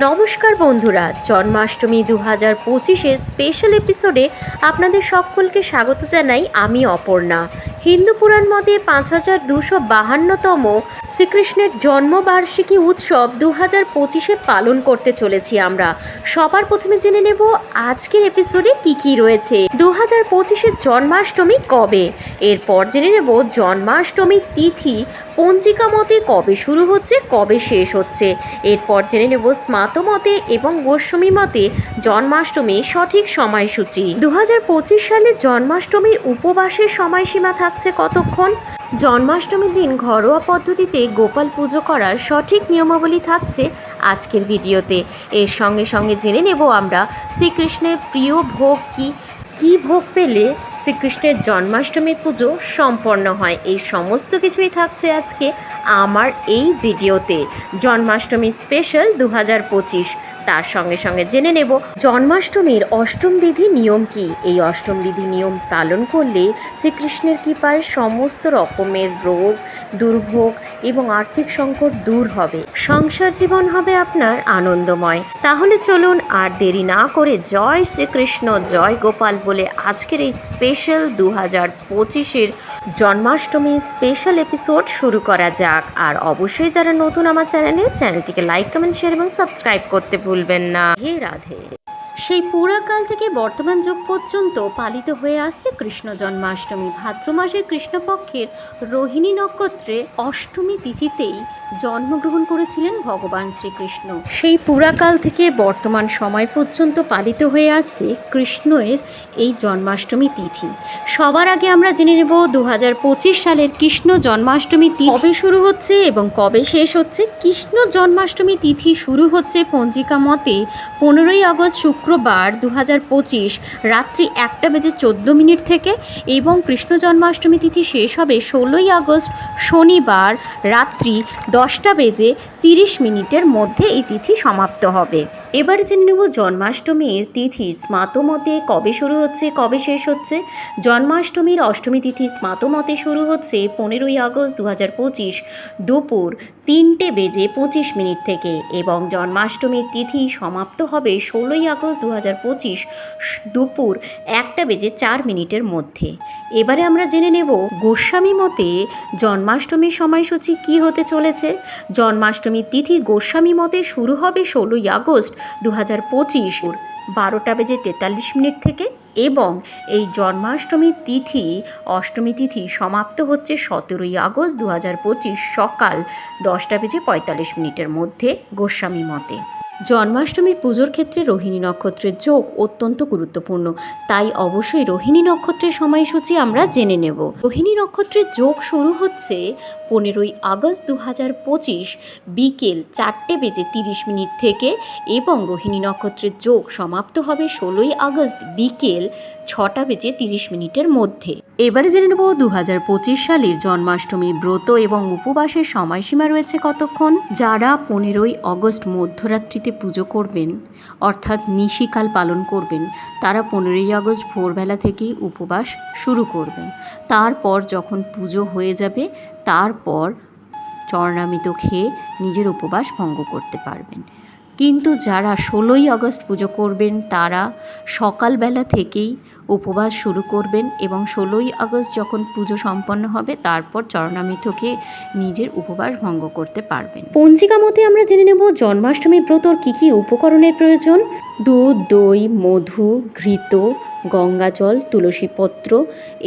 নমস্কার বন্ধুরা, জন্মাষ্টমী দু হাজার পঁচিশে স্পেশাল এপিসোডে আপনাদের সকলকে স্বাগত জানাই আমি অপর্ণা। হিন্দু পুরাণ মতে পাঁচ হাজার দুশো বাহান্নতম শ্রীকৃষ্ণের জন্মবার্ষিকী উৎসব দু হাজার পঁচিশে পালন করতে চলেছি আমরা। সবার প্রথমে জেনে নেব আজকের এপিসোডে কি কি রয়েছে। হাজার পঁচিশের জন্মাষ্টমী কবে? এরপর জেনে নেব জন্মাষ্টমীর তিথি পঞ্জিকা মতে কবে শুরু হচ্ছে, কবে শেষ হচ্ছে। এরপর জেনে নেব স্মাত মতে এবং গোস্বামী মতে জন্মাষ্টমীর সঠিক সময়সূচি। দু হাজার পঁচিশ সালের জন্মাষ্টমীর উপবাসের সময়সীমা থাকছে কতক্ষণ? জন্মাষ্টমীর দিন ঘরোয়া পদ্ধতিতে গোপাল পুজো করার সঠিক নিয়মাবলী থাকছে আজকের ভিডিওতে। এর সঙ্গে সঙ্গে জেনে নেব আমরা শ্রীকৃষ্ণের প্রিয় ভোগ কী কী ভোগ পেলে শ্রীকৃষ্ণের জন্মাষ্টমী পুজো সম্পন্ন হয়? এই সমস্ত কিছুই থাকছে আজকে আমার এই ভিডিওতে। জন্মাষ্টমী স্পেশাল দু হাজার পঁচিশ। তার সঙ্গে সঙ্গে জেনে নেব জন্মাষ্টমীর অষ্টম বিধি নিয়ম কি? এই অষ্টম বিধি নিয়ম পালন করলে শ্রীকৃষ্ণের কৃপায় সমস্ত রকমের রোগ, দুর্ভোগ এবং আর্থিক সংকট দূর হবে। সংসার জীবন হবে আপনার আনন্দময়। তাহলে চলুন আর দেরি না করে জয় শ্রীকৃষ্ণ, জয় গোপাল বলে আজকের এই স্পেশাল দু হাজার পঁচিশের জন্মাষ্টমী স্পেশাল এপিসোড শুরু করা যাক। আর অবশ্যই যারা নতুন আমার চ্যানেলে, চ্যানেলটিকে লাইক, কমেন্ট, শেয়ার এবং সাবস্ক্রাইব করতে ভুলবেন না। হে রাধে। সেই পুরাকাল থেকে বর্তমান যুগ পর্যন্ত পালিত হয়ে আসছে কৃষ্ণ জন্মাষ্টমী। ভাদ্র মাসের কৃষ্ণপক্ষের রোহিণী নক্ষত্রে অষ্টমী তিথিতেই জন্মগ্রহণ করেছিলেন ভগবান শ্রীকৃষ্ণ। সেই পুরাকাল থেকে বর্তমান সময় পর্যন্ত পালিত হয়ে আসছে কৃষ্ণের এই জন্মাষ্টমী তিথি। সবার আগে আমরা জেনে নেব দু হাজার পঁচিশ সালের কৃষ্ণ জন্মাষ্টমী তিথি কবে শুরু হচ্ছে এবং কবে শেষ হচ্ছে। কৃষ্ণ জন্মাষ্টমী তিথি শুরু হচ্ছে পঞ্জিকা মতে পনেরোই আগস্ট শুক্রবার দু হাজার পঁচিশ রাত্রি একটা বেজে চোদ্দ মিনিট থেকে এবং কৃষ্ণ জন্মাষ্টমী তিথি শেষ হবে ষোলোই আগস্ট শনিবার রাত্রি দশটা বেজে তিরিশ মিনিটের মধ্যে এই তিথি সমাপ্ত হবে। এবার জেনে নেব জন্মাষ্টমীর তিথি স্মাতমতে কবে শুরু হচ্ছে, কবে শেষ হচ্ছে? জন্মাষ্টমীর অষ্টমী তিথি স্মাতমতে শুরু হচ্ছে পনেরোই আগস্ট দু হাজার পঁচিশ দুপুর তিনটে বেজে পঁচিশ মিনিট থেকে এবং জন্মাষ্টমীর তিথি সমাপ্ত হবে ষোলোই আগস্ট দু হাজার পঁচিশ দুপুর একটা বেজে চার মিনিটের মধ্যে। এবারে আমরা জেনে নেব গোস্বামী মতে জন্মাষ্টমীর সময়সূচি কি হতে চলেছে? জন্মাষ্টমীর তিথি গোস্বামী মতে শুরু হবে ষোলোই আগস্ট দু হাজার পঁচিশ। বারোটা বেজে তেতাল্লিশ মিনিট থেকে এবং এই জন্মাষ্টমীর তিথি অষ্টমী তিথি সমাপ্ত হচ্ছে সতেরোই আগস্ট দু হাজার পঁচিশ সকাল দশটা বেজে পঁয়তাল্লিশ মিনিটের মধ্যে গোস্বামী মতে। জন্মাষ্টমীর পুজোর ক্ষেত্রে রোহিণী নক্ষত্রের যোগ অত্যন্ত গুরুত্বপূর্ণ। তাই অবশ্যই রোহিণী নক্ষত্রের সময়সূচি আমরা জেনে নেব। রোহিণী নক্ষত্রের যোগ শুরু হচ্ছে পনেরোই আগস্ট দু হাজার পঁচিশ বিকেল চারটে বেজে তিরিশ মিনিট থেকে এবং রোহিণী নক্ষত্রের যোগ সমাপ্ত হবে ষোলোই আগস্ট বিকেল ছটা বেজে তিরিশ মিনিটের মধ্যে। এবারে জেনে নেব দু হাজার পঁচিশ সালের জন্মাষ্টমী ব্রত এবং উপবাসের সময়সীমা রয়েছে কতক্ষণ? যারা পনেরোই অগস্ট মধ্যরাত্রিতে পুজো করবেন, অর্থাৎ নিশিকাল পালন করবেন, তারা পনেরোই আগস্ট ভোরবেলা থেকেই উপবাস শুরু করবেন। তারপর যখন পুজো হয়ে যাবে, তারপর চরণামিত খেয়ে নিজের উপবাস ভঙ্গ করতে পারবেন। কিন্তু যারা ষোলোই আগস্ট পুজো করবেন, তারা সকালবেলা থেকেই উপবাস শুরু করবেন এবং ষোলোই আগস্ট যখন পুজো সম্পন্ন হবে, তারপর চরণামিথকে নিজের উপবাস ভঙ্গ করতে পারবেন। পঞ্জিকা মতে আমরা জেনে নেব জন্মাষ্টমী ব্রতর কী কী উপকরণের প্রয়োজন। দুধ, দই, মধু, ঘৃত গঙ্গাজল তুলসীপত্র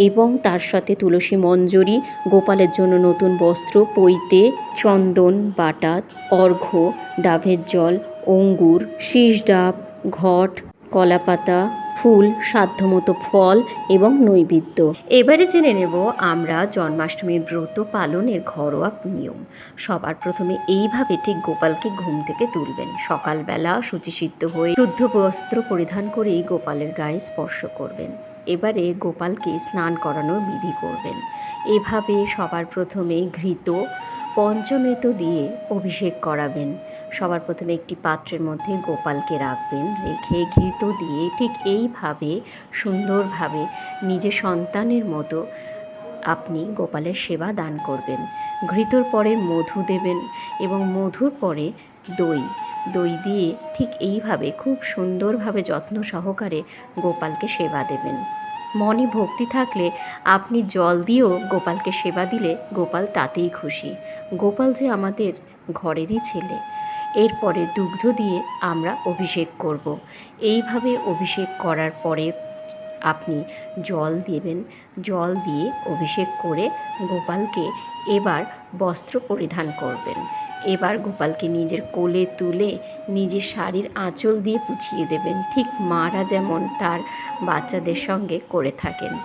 এবং তার সাথে তুলসী মঞ্জরি, গোপালের জন্য নতুন বস্ত্র, পৈতে, চন্দন, বাটা অর্ঘ্য ডাভের জল, অঙ্গুর, শীষ ডাব, ঘট, কলাপাতা ফুল, সাধ্যমতো ফল এবং নৈবেদ্য। এবারে জেনে নেব আমরা জন্মাষ্টমীর ব্রত পালনের ঘরোয়া নিয়ম। সবার প্রথমে এইভাবে ঠিক গোপালকে ঘুম থেকে তুলবেন। সকালবেলা শুচিসিদ্ধ হয়ে শুদ্ধ বস্ত্র পরিধান করেই গোপালের গায়ে স্পর্শ করবেন। এবারে গোপালকে স্নান করানোর বিধি করবেন। এভাবে সবার প্রথমে ঘৃত, পঞ্চমৃত দিয়ে অভিষেক করাবেন। সবার প্রথমে একটি পাত্রের মধ্যে গোপালকে রাখবেন, রেখে ঘৃত দিয়ে ঠিক এইভাবে, সুন্দরভাবে নিজের সন্তানের মতো আপনি গোপালের সেবা দান করবেন। ঘৃতর পরে মধু দেবেন এবং মধুর পরে দই। দই দিয়ে ঠিক এইভাবে খুব সুন্দরভাবে যত্ন সহকারে গোপালকে সেবা দেবেন। মনে ভক্তি থাকলে আপনি জল দিয়েও গোপালকে সেবা দিলে গোপাল তাতেই খুশি। গোপাল যে আমাদের ঘরেরই ছেলে। এরপরে দুগ্ধ দিয়ে আমরা অভিষেক করব। এইভাবে অভিষেক করার পরে আপনি জল দেবেন। জল দিয়ে অভিষেক করে গোপালকে এবার বস্ত্র পরিধান করবেন। এবার গোপালকে নিজের কোলে তুলে নিজের শাড়ির আঁচল দিয়ে পুছিয়ে দেবেন। ঠিক মারা যেমন তার বাচ্চাদের সঙ্গে করে থাকেন।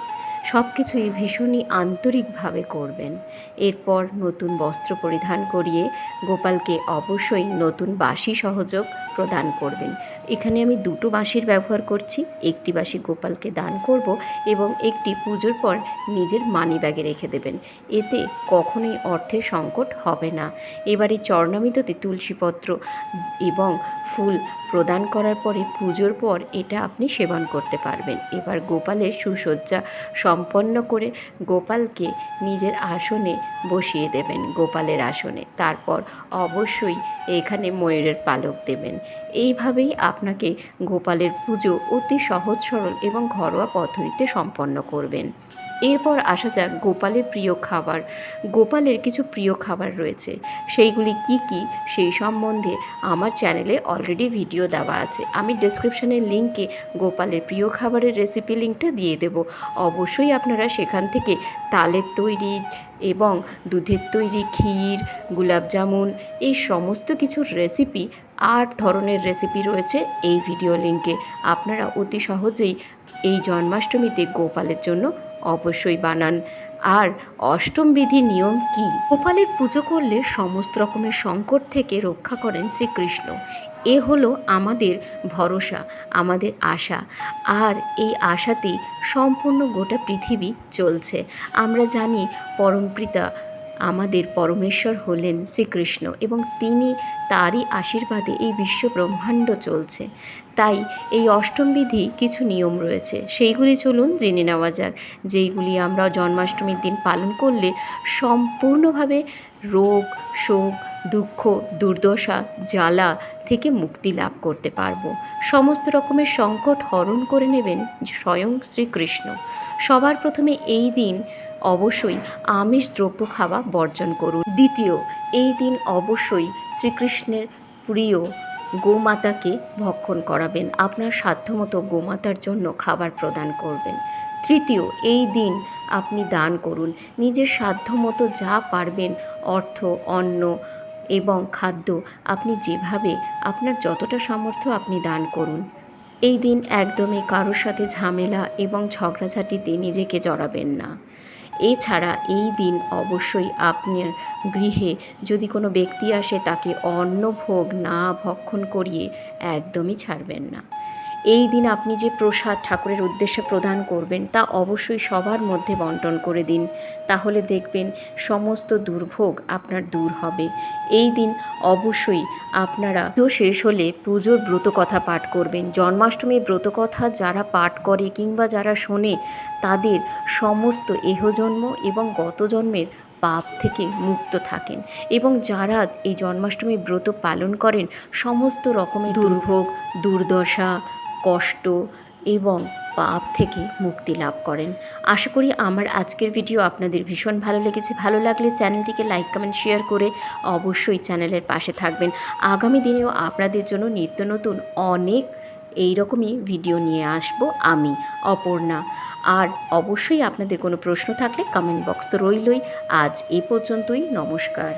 সব কিছুই ভীষণই আন্তরিকভাবে করবেন। এরপর নতুন বস্ত্র পরিধান করিয়ে গোপালকে অবশ্যই নতুন বাঁশি সহযোগ প্রদান করবেন। এখানে আমি দুটো বাঁশির ব্যবহার করছি। একটি বাঁশি গোপালকে দান করব এবং একটি পুজোর পর নিজের মানি ব্যাগে রেখে দেবেন। এতে কখনোই অর্থের সংকট হবে না। এবারে চরণামিততে তুলসীপত্র এবং ফুল প্রদান করার পরে পুজোর পর এটা আপনি সেবন করতে পারবেন। এবার গোপালের সুসজ্জা সম্পন্ন করে গোপালকে নিজের আসনে বসিয়ে দেবেন, গোপালের আসনে। তারপর অবশ্যই এখানে ময়ূরের পালক দেবেন। এইভাবেই আপনাকে গোপালের পুজো অতি সহজ, সরল এবং ঘরোয়া পদ্ধতিতে সম্পন্ন করবেন। এরপর আসা যাক গোপালের প্রিয় খাবার। গোপালের কিছু প্রিয় খাবার রয়েছে। সেইগুলি কি কি? সেই সম্বন্ধে আমার চ্যানেলে অলরেডি ভিডিও দেওয়া আছে। আমি ডেসক্রিপশনের লিঙ্কে গোপালের প্রিয় খাবারের রেসিপি লিঙ্কটা দিয়ে দেব। অবশ্যই আপনারা সেখান থেকে তালের তৈরি এবং দুধের তৈরি ক্ষীর গুলাবজামুন এই সমস্ত কিছুর রেসিপি আট ধরনের রেসিপি রয়েছে এই ভিডিও লিঙ্কে আপনারা অতি সহজেই এই জন্মাষ্টমীতে গোপালের জন্য অবশ্যই বানান। আর অষ্টম বিধি নিয়ম কি? গোপালের পুজো করলে সমস্ত রকমের সংকট থেকে রক্ষা করেন শ্রীকৃষ্ণ। এ হলো আমাদের ভরসা, আমাদের আশা। আর এই আশাতেই সম্পূর্ণ গোটা পৃথিবী চলছে। আমরা জানি পরমপিতা আমাদের পরমেশ্বর হলেন শ্রীকৃষ্ণ এবং তিনি তারই আশীর্বাদে এই বিশ্ব ব্রহ্মাণ্ড চলছে। তাই এই অষ্টম বিধি কিছু নিয়ম রয়েছে। সেইগুলি চলুন জেনে নেওয়া যাক। যেইগুলি আমরা জন্মাষ্টমীর দিন পালন করলে সম্পূর্ণভাবে রোগ, শোক, দুঃখ, দুর্দশা, জ্বালা থেকে মুক্তি লাভ করতে পারব। সমস্ত রকমের সংকট হরণ করে নেবেন স্বয়ং শ্রীকৃষ্ণ। সবার প্রথমে এই দিন অবশ্যই আমিষ দ্রব্য খাওয়া বর্জন করুন। দ্বিতীয়, এই দিন অবশ্যই শ্রীকৃষ্ণের প্রিয় গোমাতাকে ভক্ষণ করাবেন। আপনার সাধ্যমতো গোমাতার জন্য খাবার প্রদান করবেন। তৃতীয়, এই দিন আপনি দান করুন। নিজের সাধ্যমতো যা পারবেন, অর্থ, অন্ন এবং খাদ্য আপনি যেভাবে আপনার যতটা সামর্থ্য আপনি দান করুন। এই দিন একদমই কারোর সাথে ঝামেলা এবং ঝগড়াঝাটিতে নিজেকে জড়াবেন না। এছাড়া এই দিন অবশ্যই আপনার গৃহে যদি কোনো ব্যক্তি আসে তাকে অন্ন ভোগ না ভক্ষণ করিয়ে একদমই ছাড়বেন না। এই দিন আপনি যে প্রসাদ ঠাকুরের উদ্দেশ্যে প্রদান করবেন, তা অবশ্যই সবার মধ্যে বন্টন করে দিন। তাহলে দেখবেন সমস্ত দুর্ভোগ আপনার দূর হবে। এই দিন অবশ্যই আপনারা পুজো শেষ হলে পুজোর ব্রতকথা পাঠ করবেন। জন্মাষ্টমীর ব্রতকথা যারা পাঠ করে কিংবা যারা শোনে, তাদের সমস্ত এহজন্ম এবং গত জন্মের পাপ থেকে মুক্ত থাকেন। এবং যারা এই জন্মাষ্টমী ব্রত পালন করেন, সমস্ত রকমের দুর্ভোগ, দুর্দশা কষ্ট এবং পাপ থেকে মুক্তি লাভ করেন। আশা করি আমার আজকের ভিডিও আপনাদের ভীষণ ভালো লেগেছে। ভালো লাগলে চ্যানেলটিকে লাইক, কমেন্ট, শেয়ার করে অবশ্যই চ্যানেলের পাশে থাকবেন। আগামী দিনেও আপনাদের জন্য নিত্য নতুন অনেক এই রকমই ভিডিও নিয়ে আসব আমি, অপর্ণা। আর অবশ্যই আপনাদের কোনো প্রশ্ন থাকলে কমেন্ট বক্স তো রইলই। আজ এ পর্যন্তই, নমস্কার।